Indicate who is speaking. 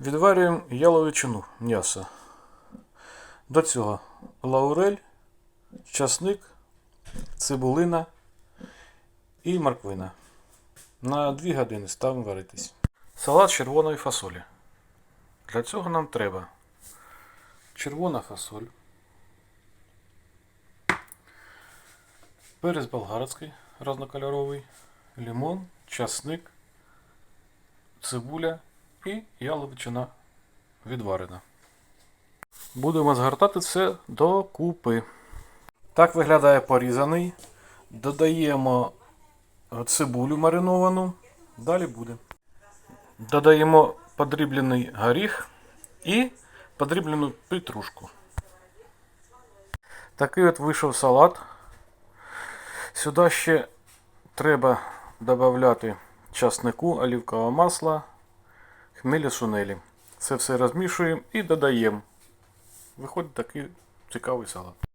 Speaker 1: Відварюємо яловичину м'ясо. До цього лаурель, часник, цибулина і морквина. На 2 години ставимо варитись. Салат червоної фасолі. Для цього нам треба червона фасоль, перець болгарський різнокольоровий, лимон, часник, цибуля і яловичина відварена. Будемо згортати все докупи. Так виглядає порізаний. Додаємо цибулю мариновану. Далі буде. Додаємо подріблений горіх і подріблену петрушку. Такий от вийшов салат. Сюди ще треба додати часнику, олівкового масла, хмелі сунелі. Це все розмішуємо і додаємо. Виходить такий цікавий салат.